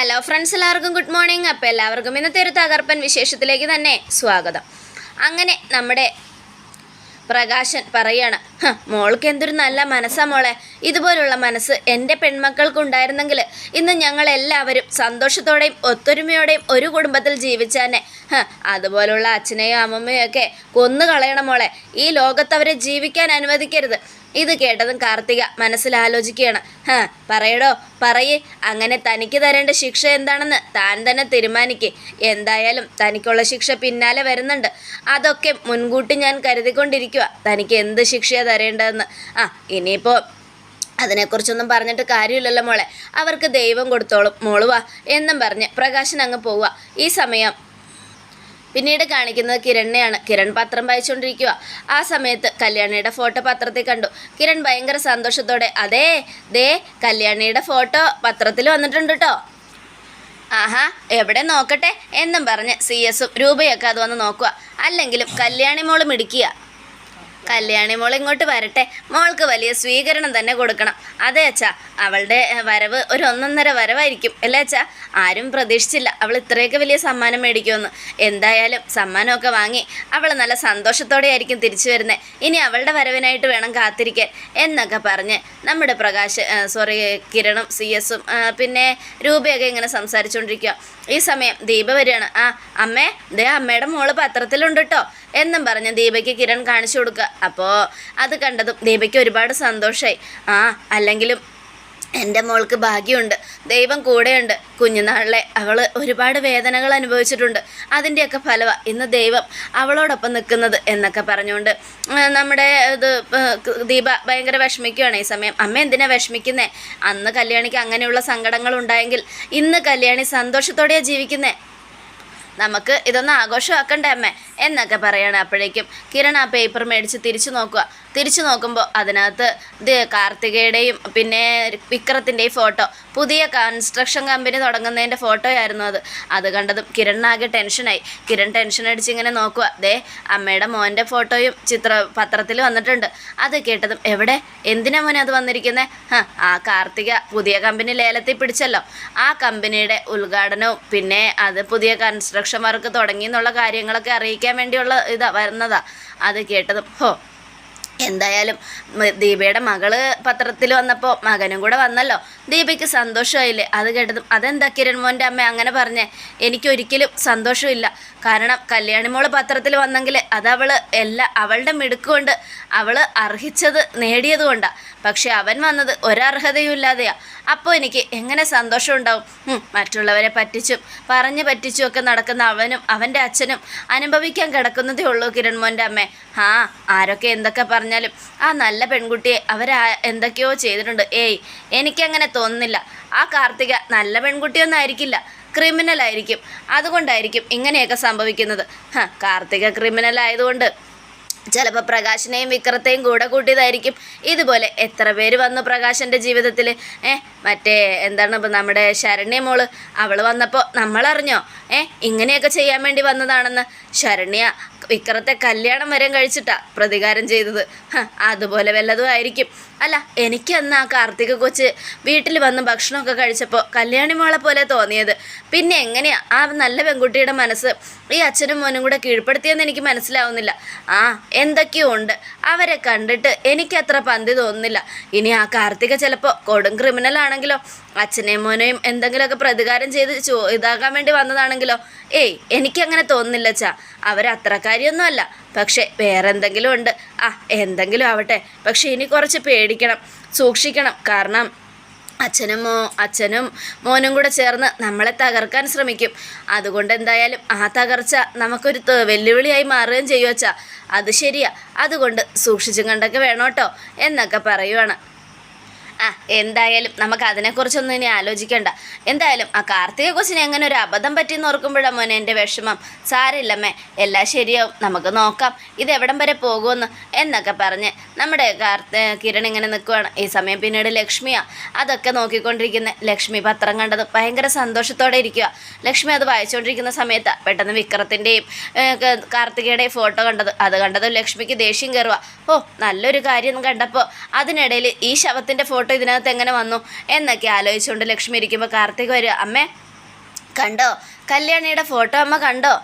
Hello friends എല്ലാവർക്കും good morning അപ്പോൾ എല്ലാവർക്കും ഇന്നത്തെ ഒരു തകർപ്പൻ വിശേഷത്തിലേക്ക് തന്നെ സ്വാഗതം. അങ്ങനെ നമ്മുടെ പ്രകാശൻ പറയാണ് മോൾക്ക് എന്തൊരു നല്ല മനസ്സാ മോളെ. ഇതുപോലുള്ള മനസ്സ് എന്റെ പെൺമക്കൾക്ക് ഉണ്ടായിരുന്നെങ്കിൽ ഇന്ന് ഞങ്ങളെല്ലാവരും സന്തോഷത്തോടെയും ഒത്തൊരുമയോടെയും ഒരു കുടുംബത്തിൽ ജീവിച്ചാനെ. അതുപോലുള്ള അച്ഛനെയും അമ്മമ്മയും ഒക്കെ കൊന്നു കളയണം മോളെ. ഈ ലോകത്ത് അവരെ ജീവിക്കാൻ അനുവദിക്കരുത്. ഇത് കേട്ടതും കാർത്തിക ഹാ ഹ പറയടോ പറയേ. അങ്ങനെ തനിക്ക് തരേണ്ട ശിക്ഷ എന്താണെന്ന് താൻ തന്നെ തീരുമാനിക്കേ. എന്തായാലും തനിക്കുള്ള ശിക്ഷ പിന്നാലെ വരുന്നുണ്ട്. അതൊക്കെ മുൻകൂട്ടി ഞാൻ കരുതിക്കൊണ്ടിരിക്കുക തനിക്ക് എന്ത് ശിക്ഷയാണ് തരേണ്ടതെന്ന്. ആ ഇനിയിപ്പോൾ അതിനെക്കുറിച്ചൊന്നും പറഞ്ഞിട്ട് കാര്യമില്ലല്ലോ മോളെ. അവർക്ക് ദൈവം കൊടുത്തോളും. മോളുവാ എന്നും പറഞ്ഞ് പ്രകാശൻ അങ്ങ് പോവുക ഈ സമയം പിന്നീട് കാണിക്കുന്നത് കിരണിനെയാണ്. കിരൺ പത്രം വായിച്ചുകൊണ്ടിരിക്കുക. ആ സമയത്ത് കല്യാണിയുടെ ഫോട്ടോ പത്രത്തിൽ കണ്ടു. കിരൺ ഭയങ്കര സന്തോഷത്തോടെ അതേ ദേ കല്യാണിയുടെ ഫോട്ടോ പത്രത്തിൽ വന്നിട്ടുണ്ട് കേട്ടോ ആഹാ എവിടെ നോക്കട്ടെ? എന്നും പറഞ്ഞ് സി എസും രൂപയൊക്കെ അത് വന്ന് നോക്കുക. അല്ലെങ്കിലും കല്യാണി മോൾ മിടിക്കുക കല്യാണി മോൾ ഇങ്ങോട്ട് വരട്ടെ. മോൾക്ക് വലിയ സ്വീകരണം തന്നെ കൊടുക്കണം. അതെ അച്ഛാ അവളുടെ വരവ് ഒരു ഒന്നൊന്നര വരവായിരിക്കും. അല്ലേ അച്ഛാ? ആരും പ്രതീക്ഷിച്ചില്ല അവൾ ഇത്രയൊക്കെ വലിയ സമ്മാനം മേടിക്കുമെന്ന്. എന്തായാലും സമ്മാനമൊക്കെ വാങ്ങി അവൾ നല്ല സന്തോഷത്തോടെ ആയിരിക്കും തിരിച്ചു വരുന്നത് ഇനി അവളുടെ വരവിനായിട്ട് വേണം കാത്തിരിക്കാൻ എന്നൊക്കെ പറഞ്ഞ് നമ്മുടെ പ്രകാശ് സോറി കിരണും സി എസും പിന്നെ രൂപയൊക്കെ ഇങ്ങനെ സംസാരിച്ചുകൊണ്ടിരിക്കുക ഈ സമയം ദീപ വരികയാണ്. ആ അമ്മേ ദേ അമ്മയുടെ മോൾ പത്രത്തിലുണ്ട് കേട്ടോ എന്നും പറഞ്ഞ് ദീപയ്ക്ക് കിരൺ കാണിച്ചു കൊടുക്കുക. അപ്പോൾ അത് കണ്ടതും ദീപയ്ക്ക് ഒരുപാട് സന്തോഷമായി ആ അല്ലെങ്കിലും എന്റെ മോൾക്ക് ഭാഗ്യമുണ്ട്. ദൈവം കൂടെയുണ്ട്. കുഞ്ഞുനാളിലെ അവൾ ഒരുപാട് വേദനകൾ അനുഭവിച്ചിട്ടുണ്ട്. അതിന്റെയൊക്കെ ഫലവ ഇന്ന് ദൈവം അവളോടൊപ്പം നിൽക്കുന്നത് എന്നൊക്കെ പറഞ്ഞുകൊണ്ട് നമ്മുടെ ഇത് ദീപ ഭയങ്കര വിഷമിക്കുകയാണ് ഈ സമയം. അമ്മ എന്തിനാ വിഷമിക്കുന്നേ? അന്ന് കല്യാണിക്ക് അങ്ങനെയുള്ള സങ്കടങ്ങൾ ഉണ്ടായെങ്കിൽ ഇന്ന് കല്യാണി സന്തോഷത്തോടെയാണ് ജീവിക്കുന്നേ. നമുക്ക് ഇതൊന്ന് ആഘോഷമാക്കണ്ടേ അമ്മേ? എന്നൊക്കെ പറയാണ് അപ്പോഴേക്കും. കിരൺ ആ പേപ്പർ മേടിച്ച് തിരിച്ചു നോക്കുക. തിരിച്ചു നോക്കുമ്പോൾ അതിനകത്ത് ഇത് കാർത്തികയുടെയും പിന്നെ വിക്രത്തിന്റെയും ഫോട്ടോ. പുതിയ കൺസ്ട്രക്ഷൻ കമ്പനി തുടങ്ങുന്നതിന്റെ ഫോട്ടോയായിരുന്നു അത്. അത് കണ്ടതും കിരണിനാകെ ടെൻഷനായി കിരൺ ടെൻഷൻ അടിച്ച് ഇങ്ങനെ നോക്കുക. ദേ അമ്മയുടെ മോന്റെ ഫോട്ടോയും ചിത്ര പത്രത്തിൽ വന്നിട്ടുണ്ട്. അത് കേട്ടതും എവിടെ? എന്തിനാ മോനെ അത് വന്നിരിക്കുന്നത് ആ കാർത്തിക പുതിയ കമ്പനി ലേലത്തിൽ പിടിച്ചല്ലോ. ആ കമ്പനിയുടെ ഉദ്ഘാടനവും പിന്നെ അത് പുതിയ കൺസ്ട്രക്ഷൻ വർക്ക് തുടങ്ങി എന്നുള്ള കാര്യങ്ങളൊക്കെ അറിയിക്കാൻ വേണ്ടിയുള്ള ഇതാ വരുന്നതാ. അത് കേട്ടതും. ഹോ. എന്തായാലും ദീപയുടെ മകൾ പത്രത്തിൽ വന്നപ്പോൾ മകനും കൂടെ വന്നല്ലോ. ദീപയ്ക്ക് സന്തോഷമായില്ലേ? അത് കേട്ടതും. അതെന്താ കിരൺ മോന്റെ അമ്മ അങ്ങനെ പറഞ്ഞേ? എനിക്കൊരിക്കലും സന്തോഷമില്ല. കാരണം കല്യാണിമോൾ പത്രത്തിൽ വന്നെങ്കിൽ അതവൾ എല്ലാ അവളുടെ മിടുക്കുകൊണ്ട് അവൾ അർഹിച്ചത് നേടിയത് കൊണ്ടാണ് പക്ഷെ അവൻ വന്നത് ഒരർഹതയും ഇല്ലാതെയാ. അപ്പോൾ എനിക്ക് എങ്ങനെ സന്തോഷം ഉണ്ടാവും? മറ്റുള്ളവരെ പറ്റിച്ചും പറഞ്ഞു പറ്റിച്ചും ഒക്കെ നടക്കുന്ന അവനും അവന്റെ അച്ഛനും അനുഭവിക്കാൻ കിടക്കുന്നതേ ഉള്ളൂ കിരൺ മോന്റെ അമ്മേ. ആ ആരൊക്കെ എന്തൊക്കെ പറഞ്ഞാലും ആ നല്ല പെൺകുട്ടിയെ അവർ എന്തൊക്കെയോ ചെയ്തിട്ടുണ്ട്. ഏയ് എനിക്കങ്ങനെ തോന്നുന്നില്ല. ആ കാർത്തിക നല്ല പെൺകുട്ടിയൊന്നും ആയിരിക്കില്ല. ക്രിമിനൽ ആയിരിക്കും അതുകൊണ്ടായിരിക്കും ഇങ്ങനെയൊക്കെ സംഭവിക്കുന്നത്. കാർത്തിക ക്രിമിനൽ ആയതുകൊണ്ട് ചിലപ്പോൾ പ്രകാശിനെയും വിക്രത്തെയും കൂടെ കൂട്ടിയതായിരിക്കും. ഇതുപോലെ എത്ര പേര് വന്നു പ്രകാശന്റെ ജീവിതത്തിൽ ഏ മറ്റേ എന്താണ് ഇപ്പം നമ്മുടെ ശരണ്യ മോൾ. അവൾ വന്നപ്പോൾ നമ്മളറിഞ്ഞോ? ഏ ഇങ്ങനെയൊക്കെ ചെയ്യാൻ വേണ്ടി വന്നതാണെന്ന്. ശരണ്യ വിക്രത്തെ കല്യാണം വരെ കഴിച്ചിട്ടാ പ്രതികാരം ചെയ്തത്. അതുപോലെ വല്ലതും ആയിരിക്കും. അല്ല എനിക്കന്ന് ആ കാർത്തിക കൊച്ച് വീട്ടിൽ വന്ന് ഭക്ഷണമൊക്കെ കഴിച്ചപ്പോൾ കല്യാണി മോളെ പോലെ തോന്നിയത്. പിന്നെ എങ്ങനെയാ? ആ നല്ല പെൺകുട്ടിയുടെ മനസ്സ് ഈ അച്ഛനും മോനും കൂടെ കീഴ്പ്പെടുത്തിയെന്ന് എനിക്ക് മനസ്സിലാവുന്നില്ല. ആ എന്തൊക്കെയോ ഉണ്ട്. അവരെ കണ്ടിട്ട് എനിക്കത്ര പന്തി തോന്നുന്നില്ല. ഇനി ആ കാർത്തിക ചിലപ്പോൾ കൊടും ക്രിമിനൽ ആണെങ്കിലോ അച്ഛനെയും മോനെയും എന്തെങ്കിലുമൊക്കെ പ്രതികാരം ചെയ്ത് ചോ ഇതാകാൻ വേണ്ടി വന്നതാണെങ്കിലോ? ഏയ് എനിക്കങ്ങനെ തോന്നുന്നില്ല ചാ അവരത്രക്കാരിയൊന്നും അല്ല പക്ഷേ വേറെ എന്തെങ്കിലും ഉണ്ട്. ആ എന്തെങ്കിലും ആവട്ടെ. പക്ഷേ ഇനി കുറച്ച് പേടിക്കണം സൂക്ഷിക്കണം. കാരണം അച്ഛനും മോ അച്ഛനും മോനും കൂടെ ചേർന്ന് നമ്മളെ തകർക്കാൻ ശ്രമിക്കും. അതുകൊണ്ട് എന്തായാലും ആ തകർച്ച നമുക്കൊരു വെല്ലുവിളിയായി മാറുകയും ചെയ്യുവച്ചാ അത് ശരിയാ. അതുകൊണ്ട് സൂക്ഷിച്ചും കണ്ടൊക്കെ വേണോട്ടോ എന്നൊക്കെ പറയുവാണ്. ആ എന്തായാലും നമുക്ക് അതിനെക്കുറിച്ചൊന്നും ഇനി ആലോചിക്കണ്ട. എന്തായാലും ആ കാർത്തിക കൊച്ചിന് എങ്ങനെ ഒരു അബദ്ധം പറ്റിയെന്ന് ഓർക്കുമ്പോഴാണ് മോനെ എന്റെ വിഷമം. സാരില്ലമ്മേ എല്ലാം ശരിയാവും. നമുക്ക് നോക്കാം ഇത് എവിടം വരെ പോകുമെന്ന് എന്നൊക്കെ പറഞ്ഞ് നമ്മുടെ കാർത്തി കിരൺ ഇങ്ങനെ നിൽക്കുവാണ്. ഈ സമയം പിന്നീട് ലക്ഷ്മിയാ. അതൊക്കെ നോക്കിക്കൊണ്ടിരിക്കുന്ന. ലക്ഷ്മി പത്രം കണ്ടത് ഭയങ്കര സന്തോഷത്തോടെ ഇരിക്കുക ലക്ഷ്മി അത് വായിച്ചുകൊണ്ടിരിക്കുന്ന സമയത്ത് പെട്ടെന്ന് വിക്രത്തിന്റെയും കാർത്തികയുടെയും ഫോട്ടോ കണ്ടത്. അത് കണ്ടത് ലക്ഷ്മിക്ക് ദേഷ്യം കയറുക ഓ നല്ലൊരു കാര്യം കണ്ടപ്പോൾ അതിനിടയിൽ ഈ ശവത്തിന്റെ ഫോട്ടോ ഇതിനകത്ത് എങ്ങനെ വന്നു എന്നൊക്കെ ആലോചിച്ചുകൊണ്ട് ലക്ഷ്മി ഇരിക്കുമ്പോൾ കാർത്തിക് വരും അമ്മേ കണ്ടോ? കല്യാണിയുടെ ഫോട്ടോ അമ്മ കണ്ടോ?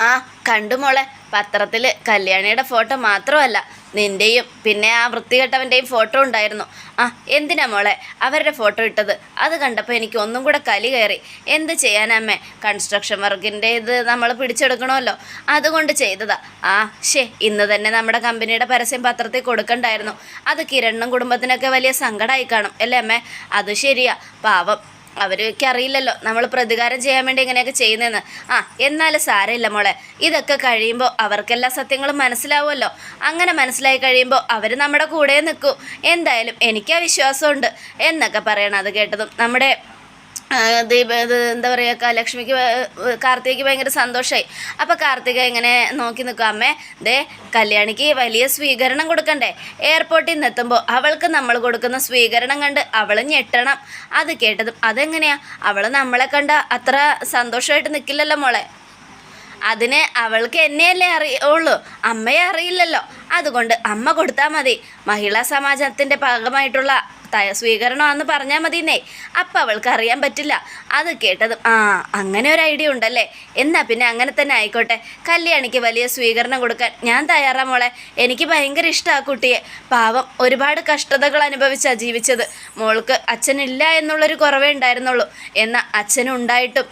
ആ കണ്ടു മോളെ. പത്രത്തിൽ കല്യാണിയുടെ ഫോട്ടോ മാത്രമല്ല നിന്റെയും പിന്നെ ആ വൃത്തികെട്ടവന്റെയും ഫോട്ടോ ഉണ്ടായിരുന്നു. ആ എന്തിനാ മോളെ അവരുടെ ഫോട്ടോ ഇട്ടത്? അത് കണ്ടപ്പോൾ എനിക്ക് ഒന്നും കൂടെ കലി കയറി. എന്ത് ചെയ്യാനമ്മേ കൺസ്ട്രക്ഷൻ വർക്കിന്റെ ഇത് നമ്മൾ പിടിച്ചെടുക്കണമല്ലോ. അതുകൊണ്ട് ചെയ്തതാ. ആ ശേ ഇന്ന് തന്നെ നമ്മുടെ കമ്പനിയുടെ പരസ്യം പത്രത്തിൽ കൊടുക്കണ്ടായിരുന്നു. അത് കിരണ്ണും കുടുംബത്തിനൊക്കെ വലിയ സങ്കടമായി കാണും. അല്ലേ അമ്മേ? അത് ശരിയാ. പാവം. അവർക്ക് അറിയില്ലല്ലോ. നമ്മൾ പ്രതികാരം ചെയ്യാൻ വേണ്ടി ഇങ്ങനെയൊക്കെ ചെയ്യുന്നതെന്ന് ആ എന്നാലും സാരമില്ല മോളെ. ഇതൊക്കെ കഴിയുമ്പോൾ അവർക്കെല്ലാ സത്യങ്ങളും മനസ്സിലാവുമല്ലോ. അങ്ങനെ മനസ്സിലായി കഴിയുമ്പോൾ അവർ നമ്മുടെ കൂടെ നിൽക്കൂ. എന്തായാലും എനിക്ക് വിശ്വാസമുണ്ട് എന്നൊക്കെ പറയണം അത് കേട്ടതും. നമ്മുടെ ദീപ എന്താ പറയുക ലക്ഷ്മിക്ക് കാർത്തികയ്ക്ക് ഭയങ്കര സന്തോഷമായി അപ്പോൾ കാർത്തിക ഇങ്ങനെ നോക്കി നിൽക്കും അമ്മേ ദേ കല്യാണിക്ക് വലിയ സ്വീകരണം കൊടുക്കണ്ടേ. എയർപോർട്ടിൽ നിന്ന് എത്തുമ്പോൾ അവൾക്ക് നമ്മൾ കൊടുക്കുന്ന സ്വീകരണം കണ്ട് അവൾ ഞെട്ടണം. അത് കേട്ടതും അതെങ്ങനെയാ? അവൾ നമ്മളെ കണ്ട അത്ര സന്തോഷമായിട്ട് നിൽക്കില്ലല്ലോ മോളെ. അതിന് അവൾക്ക് എന്നെയല്ലേ അറിയുള്ളൂ അമ്മയെ അറിയില്ലല്ലോ. അതുകൊണ്ട് അമ്മ കൊടുത്താൽ മതി. മഹിളാ സമാജത്തിന്റെ ഭാഗമായിട്ടുള്ള സ്വീകരണമാണെന്ന് പറഞ്ഞാൽ മതിന്നേ അപ്പം അവൾക്ക് അറിയാൻ പറ്റില്ല. അത് കേട്ടത് ആ അങ്ങനെ ഒരു ഐഡിയ ഉണ്ടല്ലേ? എന്നാൽ പിന്നെ അങ്ങനെ തന്നെ ആയിക്കോട്ടെ. കല്യാണിക്ക് വലിയ സ്വീകരണം കൊടുക്കാൻ ഞാൻ തയ്യാറാ മോളെ. എനിക്ക് ഭയങ്കര ഇഷ്ടമാണ് കുട്ടിയെ. പാവം ഒരുപാട് കഷ്ടതകൾ അനുഭവിച്ചാണ് ജീവിച്ചത്. മോൾക്ക് അച്ഛനില്ല എന്നുള്ളൊരു കുറവേ ഉണ്ടായിരുന്നുള്ളൂ. എന്നാൽ അച്ഛനുണ്ടായിട്ടും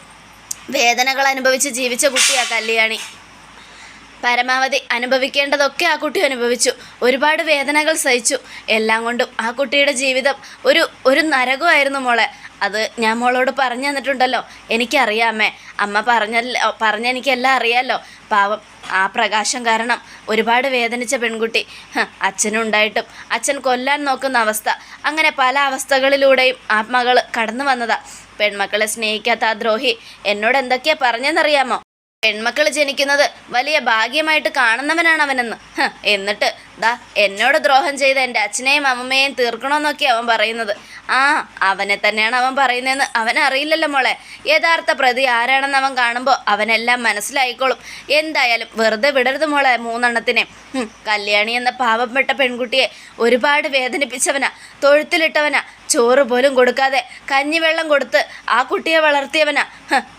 വേദനകൾ അനുഭവിച്ച് ജീവിച്ച കുട്ടിയാണ് കല്യാണി. പരമാവധി അനുഭവിക്കേണ്ടതൊക്കെ ആ കുട്ടി അനുഭവിച്ചു. ഒരുപാട് വേദനകൾ സഹിച്ചു. എല്ലാം കൊണ്ടും ആ കുട്ടിയുടെ ജീവിതം ഒരു ഒരു നരകമായിരുന്നു മോളെ. അത് ഞാൻ മോളോട് പറഞ്ഞു തന്നിട്ടുണ്ടല്ലോ. എനിക്കറിയാമേ. അമ്മ പറഞ്ഞല്ലോ പറഞ്ഞെനിക്കെല്ലാം അറിയാമല്ലോ പാവം ആ പ്രകാശം കാരണം ഒരുപാട് വേദനിച്ച പെൺകുട്ടി. അച്ഛനുണ്ടായിട്ടും അച്ഛൻ കൊല്ലാൻ നോക്കുന്ന അവസ്ഥ. അങ്ങനെ പല അവസ്ഥകളിലൂടെയും ആ മകൾ കടന്നു വന്നതാ. പെൺമക്കളെ സ്നേഹിക്കാത്ത ആ ദ്രോഹി എന്നോട് എന്തൊക്കെയാ പറഞ്ഞെന്നറിയാമോ? പെൺമക്കൾ ജനിക്കുന്നത് വലിയ ഭാഗ്യമായിട്ട് കാണുന്നവനാണ് അവനെന്ന് എന്നിട്ട് ദാ എന്നോട് ദ്രോഹം ചെയ്ത എന്റെ അച്ഛനെയും അമ്മയെയും തീർക്കണമെന്നൊക്കെ അവൻ പറയുന്നത്. ആ അവനെ തന്നെയാണ് അവൻ പറയുന്നതെന്ന് അവനറിയില്ലല്ലോ മോളെ. യഥാർത്ഥ പ്രതി ആരാണെന്ന് അവൻ കാണുമ്പോൾ അവനെല്ലാം മനസ്സിലായിക്കോളും. എന്തായാലും വെറുതെ വിടരുത് മോളെ മൂന്നെണ്ണത്തിനെ. കല്യാണി എന്ന പാവപ്പെട്ട പെൺകുട്ടിയെ ഒരുപാട് വേദനിപ്പിച്ചവനാ തൊഴുത്തിലിട്ടവനാ ചോറ് പോലും കൊടുക്കാതെ കഞ്ഞിവെള്ളം കൊടുത്ത് ആ കുട്ടിയെ വളർത്തിയവനാ.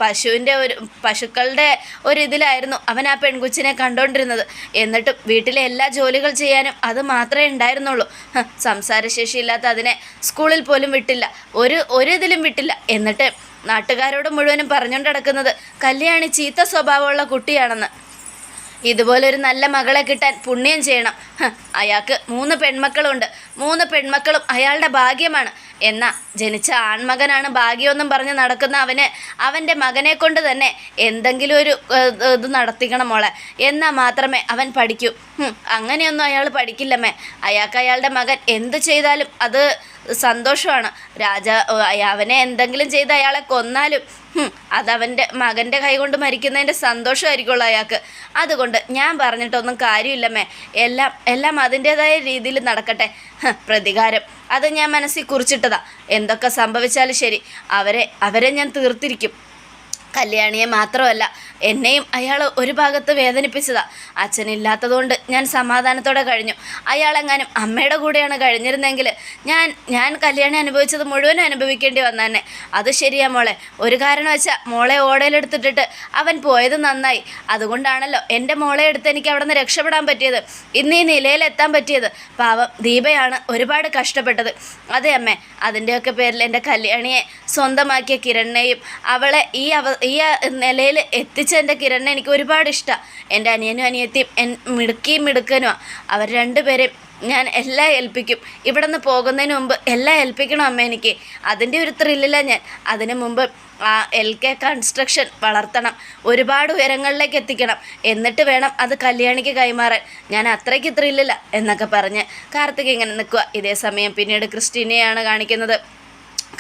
പശുവിന്റെ ഒരു പശുക്കളുടെ ഒരിതിലായിരുന്നു അവൻ ആ പെൺകുച്ചിനെ കണ്ടുകൊണ്ടിരുന്നത് എന്നിട്ടും വീട്ടിലെ എല്ലാ ജോലികൾ ചെയ്യാനും അത് മാത്രമേ ഉണ്ടായിരുന്നുള്ളൂ. സംസാരശേഷിയില്ലാത്ത അതിനെ സ്കൂളിൽ പോലും വിട്ടില്ല. ഒരു ഒരു ഇതിലും വിട്ടില്ല. എന്നിട്ട് നാട്ടുകാരോട് മുഴുവനും പറഞ്ഞുകൊണ്ട് നടക്കുന്നത് കല്യാണി ചീത്ത സ്വഭാവമുള്ള കുട്ടിയാണെന്ന്. ഇതുപോലൊരു നല്ല മകളെ കിട്ടാൻ പുണ്യം ചെയ്യണം. അയാൾക്ക് മൂന്ന് പെൺമക്കളുണ്ട്. മൂന്ന് പെൺമക്കളും അയാളുടെ ഭാഗ്യമാണ്. എന്നാ ജനിച്ച ആൺമകനാണ് ഭാഗ്യമെന്നും പറഞ്ഞ് നടക്കുന്ന അവന് അവന്റെ മകനെ കൊണ്ട് തന്നെ എന്തെങ്കിലും ഒരു ഇത് നടത്തിക്കണം മോളെ. എന്നാൽ മാത്രമേ അവൻ പഠിക്കൂ. അങ്ങനെയൊന്നും അയാൾ പഠിക്കില്ലമ്മേ. അയാൾക്ക് അയാളുടെ മകൻ എന്ത് ചെയ്താലും അത് സന്തോഷമാണ്. രാജ അവനെ എന്തെങ്കിലും ചെയ്ത് അയാളെ കൊന്നാലും അതവന്റെ മകന്റെ കൈകൊണ്ട് മരിക്കുന്നതിന്റെ സന്തോഷമായിരിക്കുള്ളൂ അയാൾക്ക്. അതുകൊണ്ട് ഞാൻ പറഞ്ഞിട്ടൊന്നും കാര്യമില്ലമ്മേ എല്ലാം എല്ലാം അതിന്റേതായ രീതിയിൽ നടക്കട്ടെ. പ്രതികാരം. അത് ഞാൻ മനസ്സിൽ കുറിച്ചിട്ടതാ. എന്തൊക്കെ സംഭവിച്ചാലും ശരി. അവരെ അവരെ ഞാൻ തീർത്തിരിക്കും. കല്യാണിയെ മാത്രമല്ല എന്നെയും അയാൾ ഒരു ഭാഗത്ത് വേദനിപ്പിച്ചതാ. അച്ഛനില്ലാത്തതുകൊണ്ട് ഞാൻ സമാധാനത്തോടെ കഴിഞ്ഞു. അയാളെങ്ങാനും അമ്മയുടെ കൂടെയാണ് കഴിഞ്ഞിരുന്നെങ്കിൽ ഞാൻ ഞാൻ കല്യാണി അനുഭവിച്ചത് മുഴുവനും അനുഭവിക്കേണ്ടി വന്നെ അത് ശരിയാ മോളെ. ഒരു കാരണം വെച്ചാൽ മോളെ ഓടയിലെടുത്തിട്ടിട്ട് അവൻ പോയത് നന്നായി. അതുകൊണ്ടാണല്ലോ എന്റെ മോളെ എടുത്ത് എനിക്ക് അവിടെ നിന്ന് രക്ഷപ്പെടാൻ പറ്റിയത്. ഇന്ന് ഈ നിലയിലെത്താൻ പറ്റിയത്. പാവം ദീപയാണ് ഒരുപാട് കഷ്ടപ്പെട്ടത്. അതെ അമ്മേ അതിന്റെയൊക്കെ പേരിൽ എന്റെ കല്യാണിയെ സ്വന്തമാക്കിയ കിരണിനെയും അവളെ ഈ അവ ഈ നിലയിൽ എത്തിച്ച എന്റെ കിരണിനെ എനിക്ക് ഒരുപാട് ഇഷ്ടമാണ് എന്റെ അനിയനും അനിയത്തിയും മിടുക്കിയും മിടുക്കനുമാണ് അവർ രണ്ടുപേരെയും ഞാൻ എല്ലാം ഏൽപ്പിക്കും. ഇവിടെ നിന്ന് പോകുന്നതിന് മുമ്പ് എല്ലാം ഏൽപ്പിക്കണം അമ്മ എനിക്ക്. അതിന്റെ ഒരു ത്രില്ലാണ് ഞാൻ. അതിനു മുമ്പ് ആ എൽ കെ കൺസ്ട്രക്ഷൻ വളർത്തണം. ഒരുപാട് ഉയരങ്ങളിലേക്ക് എത്തിക്കണം. എന്നിട്ട് വേണം അത് കല്യാണിക്ക് കൈമാറാൻ. ഞാൻ അത്രയ്ക്ക് ത്രില്ലില്ല എന്നൊക്കെ പറഞ്ഞ് കാർത്തിക് ഇങ്ങനെ നിൽക്കുക ഇതേ സമയം പിന്നീട് ക്രിസ്റ്റീനയാണ് കാണിക്കുന്നത്.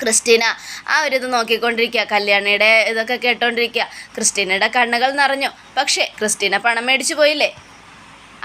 ക്രിസ്റ്റീന ആ ഒരു ഇത് നോക്കിക്കൊണ്ടിരിക്കുക. കല്യാണിയുടെ ഇതൊക്കെ കേട്ടോണ്ടിരിക്കുക. ക്രിസ്റ്റീനയുടെ കണ്ണുകൾ നിറഞ്ഞു. പക്ഷേ ക്രിസ്റ്റീന പണം മേടിച്ചു പോയില്ലേ?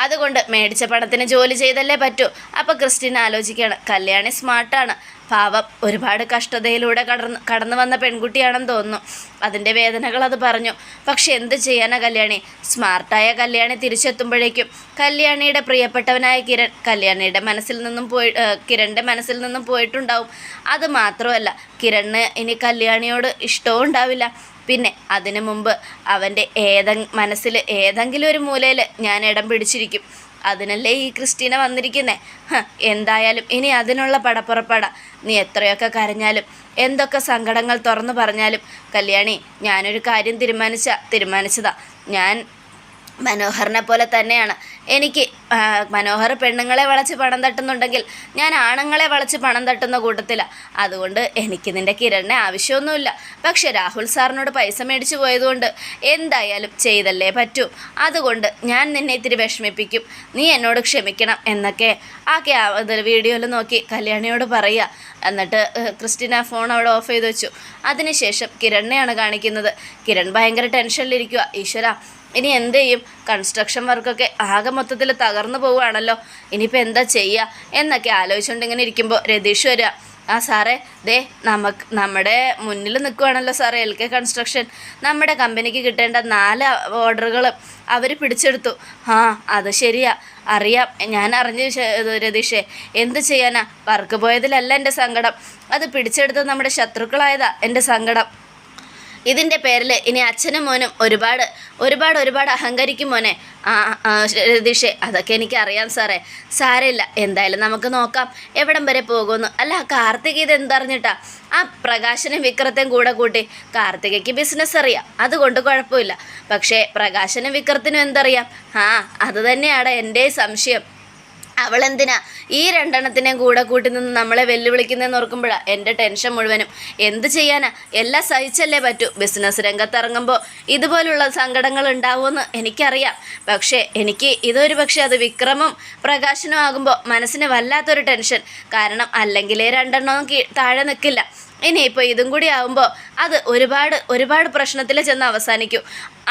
അതുകൊണ്ട് മേടിച്ച പണത്തിന് ജോലി ചെയ്തല്ലേ പറ്റൂ. അപ്പോൾ ക്രിസ്റ്റീൻ ആലോചിക്കുകയാണ് കല്യാണി സ്മാർട്ടാണ്. പാവം ഒരുപാട് കഷ്ടതയിലൂടെ കടന്ന് കടന്നു വന്ന പെൺകുട്ടിയാണെന്ന് തോന്നുന്നു. അതിന്റെ വേദനകൾ അത് പറഞ്ഞു. പക്ഷെ എന്ത് ചെയ്യാനാ കല്യാണി? സ്മാർട്ടായ കല്യാണി തിരിച്ചെത്തുമ്പോഴേക്കും കല്യാണിയുടെ പ്രിയപ്പെട്ടവനായ കിരൺ കല്യാണിയുടെ മനസ്സിൽ നിന്നും പോയി കിരണിന്റെ മനസ്സിൽ നിന്നും പോയിട്ടുണ്ടാവും. അത് മാത്രമല്ല കിരണിന് ഇനി കല്യാണിയോട് ഇഷ്ടവും ഉണ്ടാവില്ല. പിന്നെ അതിനു മുമ്പ് അവന്റെ ഏതെ മനസ്സിൽ ഏതെങ്കിലും ഒരു മൂലയിൽ ഞാൻ ഇടം പിടിച്ചിരിക്കും. അതിനല്ലേ ഈ ക്രിസ്റ്റീന വന്നിരിക്കുന്നേ? എന്തായാലും ഇനി അതിനുള്ള പടപ്പുറപ്പട. നീ എത്രയൊക്കെ കരഞ്ഞാലും എന്തൊക്കെ സങ്കടങ്ങൾ തുറന്നു പറഞ്ഞാലും കല്യാണി ഞാനൊരു കാര്യം തീരുമാനിച്ച തീരുമാനിച്ചതാ. ഞാൻ മനോഹറിനെ പോലെ തന്നെയാണ്. എനിക്ക് മനോഹർ പെണ്ണുങ്ങളെ വളച്ച് പണം തട്ടുന്നുണ്ടെങ്കിൽ ഞാൻ ആണുങ്ങളെ വളച്ച് പണം തട്ടുന്ന കൂട്ടത്തിലാണ് അതുകൊണ്ട് എനിക്ക് നിന്റെ കിരണിനെ ആവശ്യമൊന്നുമില്ല. പക്ഷെ രാഹുൽ സാറിനോട് പൈസ മേടിച്ചു പോയതുകൊണ്ട് എന്തായാലും ചെയ്തല്ലേ പറ്റൂ. അതുകൊണ്ട് ഞാൻ നിന്നെ ഇത്തിരി വിഷമിപ്പിക്കും. നീ എന്നോട് ക്ഷമിക്കണം എന്നൊക്കെ ആ ക്യാ വീഡിയോയിൽ നോക്കി കല്യാണിയോട് പറയുക. എന്നിട്ട് ക്രിസ്റ്റീന ഫോൺ അവിടെ ഓഫ് ചെയ്ത് വെച്ചു. അതിനുശേഷം കിരണിനെയാണ് കാണിക്കുന്നത്. കിരൺ ഭയങ്കര ടെൻഷനിലിരിക്കുക ഈശ്വര ഇനി എന്ത് ചെയ്യും? കൺസ്ട്രക്ഷൻ വർക്കൊക്കെ ആകെ മൊത്തത്തിൽ തകർന്നു പോവുകയാണല്ലോ. ഇനിയിപ്പോൾ എന്താ ചെയ്യുക എന്നൊക്കെ ആലോചിച്ചുകൊണ്ട് ഇങ്ങനെ ഇരിക്കുമ്പോൾ രതീഷ് വരിക ആ സാറേ ദേ നമുക്ക് നമ്മുടെ മുന്നിൽ നിൽക്കുവാണല്ലോ സാറേ എൽ കെ കൺസ്ട്രക്ഷൻ നമ്മുടെ കമ്പനിക്ക് കിട്ടേണ്ട നാല് ഓർഡറുകൾ അവർ പിടിച്ചെടുത്തു. ആ അത് ശരിയാ. അറിയാം. ഞാൻ അറിഞ്ഞു രതീഷേ. എന്ത് ചെയ്യാനാ? വർക്ക് പോയതിലല്ല എന്റെ സങ്കടം. അത് പിടിച്ചെടുത്തത് നമ്മുടെ ശത്രുക്കളായതാ എന്റെ സങ്കടം. ഇതിന്റെ പേരിൽ ഇനി അച്ഛനും മോനും ഒരുപാട് ഒരുപാട് ഒരുപാട് അഹങ്കരിക്കും മോനെ. രതീഷേ അതൊക്കെ എനിക്കറിയാം സാറേ. സാരമില്ല എന്തായാലും നമുക്ക് നോക്കാം എവിടം വരെ പോകുമെന്ന് അല്ല കാർത്തിക് ഇത് എന്തറിഞ്ഞിട്ടാ? ആ പ്രകാശനും വിക്രത്തെയും കൂടെ കൂട്ടി കാർത്തികയ്ക്ക് ബിസിനസ് അറിയാം. അതുകൊണ്ട് കുഴപ്പമില്ല. പക്ഷേ പ്രകാശനും വിക്രത്തിനും എന്തറിയാം? ആ അത് തന്നെയാണ് എന്റെ സംശയം. അവളെന്തിനാ? ഈ രണ്ടെണ്ണത്തിനെയും കൂടെ കൂട്ടി നിന്ന് നമ്മളെ വെല്ലുവിളിക്കുന്നതെന്ന് ഓർക്കുമ്പോഴാണ് എന്റെ ടെൻഷൻ മുഴുവനും. എന്ത് ചെയ്യാനാ? എല്ലാം സഹിച്ചല്ലേ പറ്റൂ. ബിസിനസ് രംഗത്തിറങ്ങുമ്പോൾ ഇതുപോലുള്ള സങ്കടങ്ങൾ ഉണ്ടാവുമെന്ന് എനിക്കറിയാം. പക്ഷേ എനിക്ക് ഇതൊരു പക്ഷേ അത് വിക്രമം പ്രകാശനും ആകുമ്പോൾ മനസ്സിന് വല്ലാത്തൊരു ടെൻഷൻ. കാരണം അല്ലെങ്കിലേ രണ്ടെണ്ണവും താഴെ നിൽക്കില്ല ഇനിയിപ്പോൾ ഇതും കൂടി ആകുമ്പോൾ അത് ഒരുപാട് ഒരുപാട് പ്രശ്നത്തിൽ ചെന്ന് അവസാനിക്കും.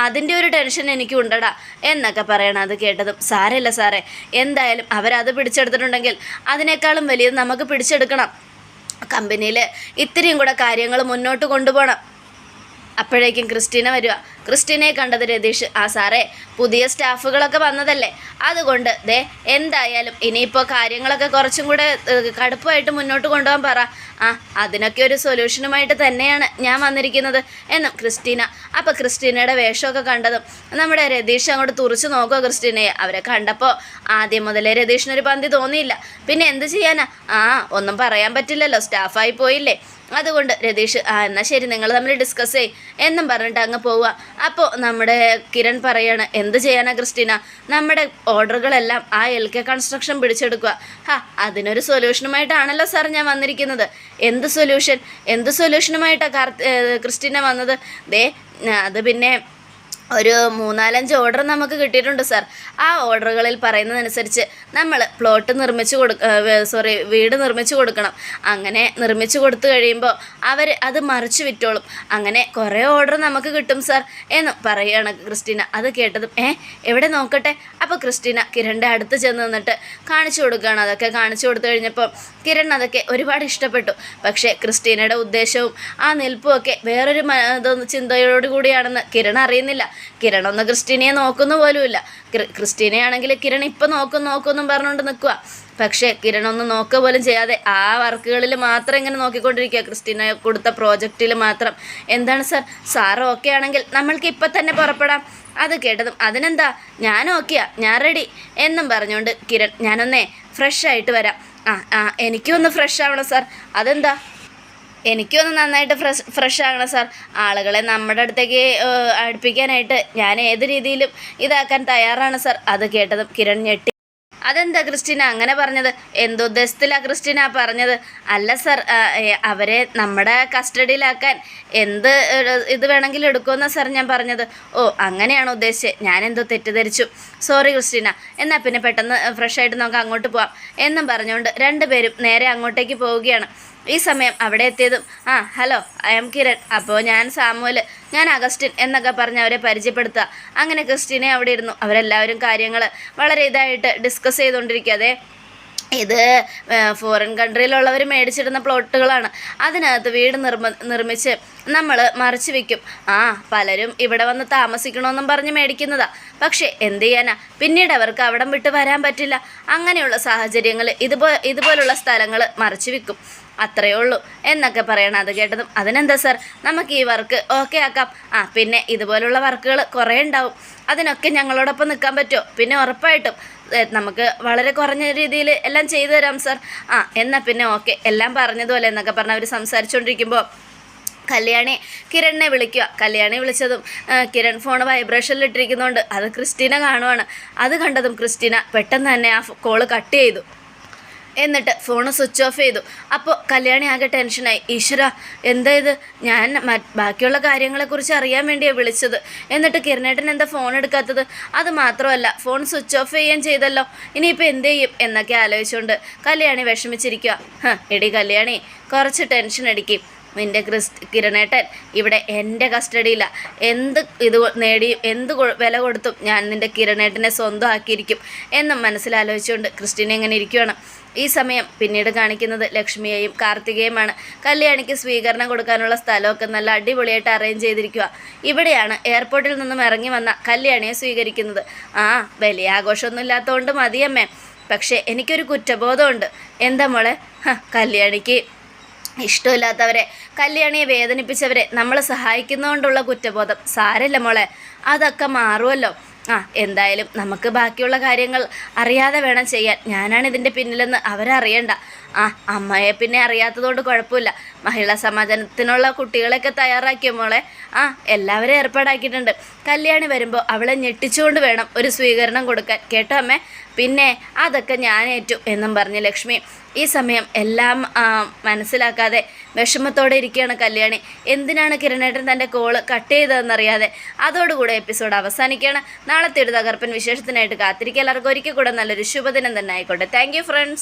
അതിന്റെ ഒരു ടെൻഷൻ എനിക്ക് ഉണ്ടടാ എന്നൊക്കെ പറയണം അത് കേട്ടതും. സാരമില്ല സാറേ എന്തായാലും അവരത് പിടിച്ചെടുത്തിട്ടുണ്ടെങ്കിൽ അതിനേക്കാളും വലിയത് നമുക്ക് പിടിച്ചെടുക്കണം. കമ്പനിയിൽ ഇത്രയും കൂടെ കാര്യങ്ങൾ മുന്നോട്ട് കൊണ്ടുപോകണം അപ്പോഴേക്കും ക്രിസ്റ്റീന വരിക ക്രിസ്റ്റീനയെ കണ്ടത് രതീഷ് ആ സാറേ പുതിയ സ്റ്റാഫുകളൊക്കെ വന്നതല്ലേ? അതുകൊണ്ട് ദേ എന്തായാലും ഇനിയിപ്പോൾ കാര്യങ്ങളൊക്കെ കുറച്ചും കൂടെ കടുപ്പമായിട്ട് മുന്നോട്ട് കൊണ്ടുപോകാൻ പറ. ആ അതിനൊക്കെ ഒരു സൊല്യൂഷനുമായിട്ട് തന്നെയാണ് ഞാൻ വന്നിരിക്കുന്നത് എന്നും ക്രിസ്റ്റീന. അപ്പോൾ ക്രിസ്റ്റീനയുടെ വേഷമൊക്കെ കണ്ടതും നമ്മുടെ രതീഷ് അങ്ങോട്ട് തുറച്ചു നോക്കുക ക്രിസ്റ്റീനയെ. അവരെ കണ്ടപ്പോൾ ആദ്യം മുതലേ രതീഷിനൊരു പന്തി തോന്നിയില്ല. പിന്നെ എന്ത് ചെയ്യാനാ? ആ ഒന്നും പറയാൻ പറ്റില്ലല്ലോ. സ്റ്റാഫായി പോയില്ലേ. അതുകൊണ്ട് രതീഷ് ആ എന്നാൽ ശരി നിങ്ങൾ തമ്മിൽ ഡിസ്കസ് ചെയ് എന്നും പറഞ്ഞിട്ട് അങ്ങ് പോവുക. അപ്പോൾ നമ്മുടെ കിരൺ പറയാണ് എന്ത് ചെയ്യാനാ ക്രിസ്റ്റീന? നമ്മുടെ ഓർഡറുകളെല്ലാം ആ എൽ കെ കൺസ്ട്രക്ഷൻ പിടിച്ചെടുക്കുക. ഹാ അതിനൊരു സൊല്യൂഷനുമായിട്ടാണല്ലോ സാർ ഞാൻ വന്നിരിക്കുന്നത്. എന്ത് സൊല്യൂഷൻ എന്ത് സൊല്യൂഷനുമായിട്ടാണ് കാർ ക്രിസ്റ്റീന വന്നത്? ദേ അത് പിന്നെ ഒരു മൂന്നാലഞ്ച് ഓർഡർ നമുക്ക് കിട്ടിയിട്ടുണ്ട് സാർ ആ ഓർഡറുകളിൽ പറയുന്നതനുസരിച്ച് നമ്മൾ പ്ലോട്ട് നിർമ്മിച്ചു കൊടു സോറി വീട് നിർമ്മിച്ചു കൊടുക്കണം. അങ്ങനെ നിർമ്മിച്ചു കൊടുത്തു കഴിയുമ്പോൾ അവർ അത് മറിച്ച് വിറ്റോളും. അങ്ങനെ കുറേ ഓർഡർ നമുക്ക് കിട്ടും സാർ എന്ന് പറയുകയാണ് ക്രിസ്റ്റീന. അത് കേട്ടതും ഏ എവിടെ നോക്കട്ടെ? അപ്പോൾ ക്രിസ്റ്റീന കിരണിന്റെ അടുത്ത് ചെന്ന് നിന്നിട്ട് കാണിച്ചു കൊടുക്കുകയാണ്. അതൊക്കെ കാണിച്ചു കൊടുത്തു കഴിഞ്ഞപ്പോൾ കിരൺ അതൊക്കെ ഒരുപാട് ഇഷ്ടപ്പെട്ടു. പക്ഷേ ക്രിസ്റ്റീനയുടെ ഉദ്ദേശവും ആ നിൽപ്പും ഒക്കെ വേറൊരു ചിന്തയോടുകൂടിയാണെന്ന് കൂടിയാണെന്ന് കിരൺ അറിയുന്നില്ല. കിരൺ ഒന്ന് ക്രിസ്റ്റീനയെ നോക്കുന്ന പോലുമില്ല ക്രി- ക്രിസ്റ്റീനയാണെങ്കിൽ കിരൺ ഇപ്പം നോക്കും നോക്കുമെന്നും പറഞ്ഞുകൊണ്ട് നിൽക്കുക പക്ഷേ കിരൺ നോക്കുക പോലും ചെയ്യാതെ ആ വർക്കുകളിൽ മാത്രം ഇങ്ങനെ നോക്കിക്കൊണ്ടിരിക്കുക ക്രിസ്റ്റീന കൊടുത്ത പ്രോജക്റ്റിൽ മാത്രം. എന്താണ് സാർ? സാറ് ഓക്കെ ആണെങ്കിൽ നമ്മൾക്ക് ഇപ്പം തന്നെ പുറപ്പെടാം. അത് കേട്ടതും അതിനെന്താ? ഞാൻ ഓക്കെയാ ഞാൻ റെഡി എന്നും പറഞ്ഞുകൊണ്ട് കിരൺ ഞാനൊന്നേ ഫ്രഷ് ആയിട്ട് വരാം. ആ ആ എനിക്കും ഒന്ന് ഫ്രഷ് ആവണം സാർ. അതെന്താ? എനിക്കൊന്ന് നന്നായിട്ട് ഫ്രഷ് ഫ്രഷ് ആകണം സാർ ആളുകളെ നമ്മുടെ അടുത്തേക്ക് അടുപ്പിക്കാനായിട്ട് ഞാൻ ഏത് രീതിയിലും ഇതാക്കാൻ തയ്യാറാണ് സാർ അത് കേട്ടതും കിരൺ ഞെട്ടി. അതെന്താ ക്രിസ്റ്റീന? അങ്ങനെ പറഞ്ഞത്. എന്തുദ്ദേശത്തിലാ ക്രിസ്റ്റീന പറഞ്ഞത്. അല്ല സർ അവരെ നമ്മുടെ കസ്റ്റഡിയിലാക്കാൻ എന്ത് ഇത് വേണമെങ്കിലും എടുക്കുമെന്നാ സാർ ഞാൻ പറഞ്ഞത്. ഓ അങ്ങനെയാണ് ഉദ്ദേശിച്ചത് ഞാൻ എന്തോ തെറ്റിദ്ധരിച്ചു. Sorry Christina. എന്നാൽ പിന്നെ പെട്ടെന്ന് ഫ്രഷ് ആയിട്ട് നമുക്ക് അങ്ങോട്ട് പോവാം. എന്നും പറഞ്ഞുകൊണ്ട് രണ്ടുപേരും നേരെ അങ്ങോട്ടേക്ക് പോവുകയാണ്. ഈ സമയം അവിടെ എത്തിയതും ആ ഹലോ ഐ എം കിരൺ. അപ്പോൾ ഞാൻ സാമുവൽ ഞാൻ അഗസ്റ്റിൻ എന്നൊക്കെ പറഞ്ഞ് അവരെ പരിചയപ്പെടുത്തുക. അങ്ങനെ ക്രിസ്റ്റീനെ അവിടെ ഇരുന്നു. അവരെല്ലാവരും കാര്യങ്ങൾ വളരെ ഇതായിട്ട് ഡിസ്കസ് ചെയ്തുകൊണ്ടിരിക്കുക ഇത് ഫോറിൻ കൺട്രിയിലുള്ളവർ മേടിച്ചിടുന്ന പ്ലോട്ടുകളാണ് അതിനകത്ത് വീട് നിർമ്മ നിർമ്മിച്ച് നമ്മൾ മറിച്ച് വെക്കും. ആ പലരും ഇവിടെ വന്ന് താമസിക്കണമെന്നും പറഞ്ഞ് മേടിക്കുന്നതാ. പക്ഷേ എന്ത് ചെയ്യാനാ? പിന്നീട് അവർക്ക് അവിടം വിട്ട് വരാൻ പറ്റില്ല. അങ്ങനെയുള്ള സാഹചര്യങ്ങൾ ഇതുപോ ഇതുപോലുള്ള സ്ഥലങ്ങൾ മറിച്ച് വെക്കും. അത്രയേ ഉള്ളൂ. എന്നൊക്കെ പറയണം അത് കേട്ടതും. അതിനെന്താ സാർ? നമുക്ക് ഈ വർക്ക് ഓക്കെ ആക്കാം. ആ പിന്നെ ഇതുപോലുള്ള വർക്കുകൾ കുറേ ഉണ്ടാവും. അതിനൊക്കെ ഞങ്ങളോടൊപ്പം നിൽക്കാൻ പറ്റുമോ? പിന്നെ ഉറപ്പായിട്ടും. നമുക്ക് വളരെ കുറഞ്ഞ രീതിയിൽ എല്ലാം ചെയ്തു തരാം സാർ ആ എന്നാൽ പിന്നെ ഓക്കെ. എല്ലാം പറഞ്ഞതുപോലെ എന്നൊക്കെ പറഞ്ഞ് അവർ സംസാരിച്ചുകൊണ്ടിരിക്കുമ്പോൾ കല്യാണി കിരണിനെ വിളിക്കുക. കല്യാണി വിളിച്ചതും കിരൺ ഫോൺ വൈബ്രേഷനിൽ ഇട്ടിരിക്കുന്നതുകൊണ്ട് അത് ക്രിസ്റ്റീന കാണുവാണ്. അത് കണ്ടതും ക്രിസ്റ്റീന പെട്ടെന്ന് തന്നെ ആ കോൾ കട്ട് ചെയ്തു. എന്നിട്ട് ഫോൺ സ്വിച്ച് ഓഫ് ചെയ്തു. അപ്പോൾ കല്യാണി ആകെ ടെൻഷനായി ഈശ്വര എന്താ ഇത് ഞാൻ ബാക്കിയുള്ള കാര്യങ്ങളെക്കുറിച്ച് അറിയാൻ വേണ്ടിയാണ് വിളിച്ചത്. എന്നിട്ട് കിരണേട്ടൻ എന്താ ഫോൺ എടുക്കാത്തത്? അത് മാത്രമല്ല ഫോൺ സ്വിച്ച് ഓഫ് ചെയ്യാൻ ചെയ്തല്ലോ. ഇനിയിപ്പോൾ എന്ത് ചെയ്യും? എന്നൊക്കെ ആലോചിച്ചുകൊണ്ട് കല്യാണി വിഷമിച്ചിരിക്കുക എടി കല്യാണി കുറച്ച് ടെൻഷൻ അടിക്കും. നിന്റെ ക്രിസ്റ്റ് കിരണേട്ടൻ ഇവിടെ എന്റെ കസ്റ്റഡിയില്ല എന്ത് ഇത് നേടി എന്ത് വില കൊടുത്തും ഞാൻ നിന്റെ കിരണേട്ടനെ സ്വന്തമാക്കിയിരിക്കും എന്നും മനസ്സിലാലോചിച്ചുകൊണ്ട് ക്രിസ്റ്റിനെ എങ്ങനെ ഇരിക്കുകയാണ് ഈ സമയം പിന്നീട് കാണിക്കുന്നത് ലക്ഷ്മിയെയും കാർത്തികയുമാണ്. കല്യാണിക്ക് സ്വീകരണം കൊടുക്കാനുള്ള സ്ഥലമൊക്കെ നല്ല അടിപൊളിയായിട്ട് അറേഞ്ച് ചെയ്തിരിക്കുക ഇവിടെയാണ് എയർപോർട്ടിൽ നിന്നും ഇറങ്ങി വന്ന കല്യാണിയെ സ്വീകരിക്കുന്നത്. ആ വലിയ ആഘോഷമൊന്നും ഇല്ലാത്തതുകൊണ്ട് മതിയമ്മേ. പക്ഷേ എനിക്കൊരു കുറ്റബോധമുണ്ട്. എന്താ മോളെ? കല്യാണിക്ക് ഇഷ്ടമില്ലാത്തവരെ കല്യാണിയെ വേദനിപ്പിച്ചവരെ നമ്മളെ സഹായിക്കുന്നതുകൊണ്ടുള്ള കുറ്റബോധം. സാരല്ല മോളെ അതൊക്കെ മാറുമല്ലോ ആ എന്തായാലും നമുക്ക് ബാക്കിയുള്ള കാര്യങ്ങൾ അറിയാതെ വേണം ചെയ്യാൻ. ഞാനാണ് ഇതിന്റെ പിന്നിലെന്ന് അവരറിയണ്ട. ആ അമ്മയെ പിന്നെ അറിയാത്തതുകൊണ്ട് കുഴപ്പമില്ല. മഹിളാ സമാജത്തിനുള്ള കുട്ടികളെയൊക്കെ തയ്യാറാക്കിയ മോളെ ആ എല്ലാവരെയും ഏർപ്പാടാക്കിയിട്ടുണ്ട്. കല്യാണി വരുമ്പോൾ അവളെ ഞെട്ടിച്ചുകൊണ്ട് വേണം ഒരു സ്വീകരണം കൊടുക്കാൻ. കേട്ടോ അമ്മേ? പിന്നെ അതൊക്കെ ഞാനേറ്റു എന്നും പറഞ്ഞ് ലക്ഷ്മി. ഈ സമയം എല്ലാം മനസ്സിലാക്കാതെ വിഷമത്തോടെ ഇരിക്കുകയാണ് കല്യാണി. എന്തിനാണ് കിരണേട്ടൻ തന്റെ കോൾ കട്ട് ചെയ്തതെന്നറിയാതെ അതോടുകൂടെ എപ്പിസോഡ് അവസാനിക്കുകയാണ്. നാളത്തെ ഒരു തകർപ്പൻ വിശേഷത്തിനായിട്ട് കാത്തിരിക്കുക. എല്ലാവർക്കും ഒരിക്കൽ കൂടെ നല്ലൊരു ശുഭദിനം തന്നെ ആയിക്കോട്ടെ. Thank friends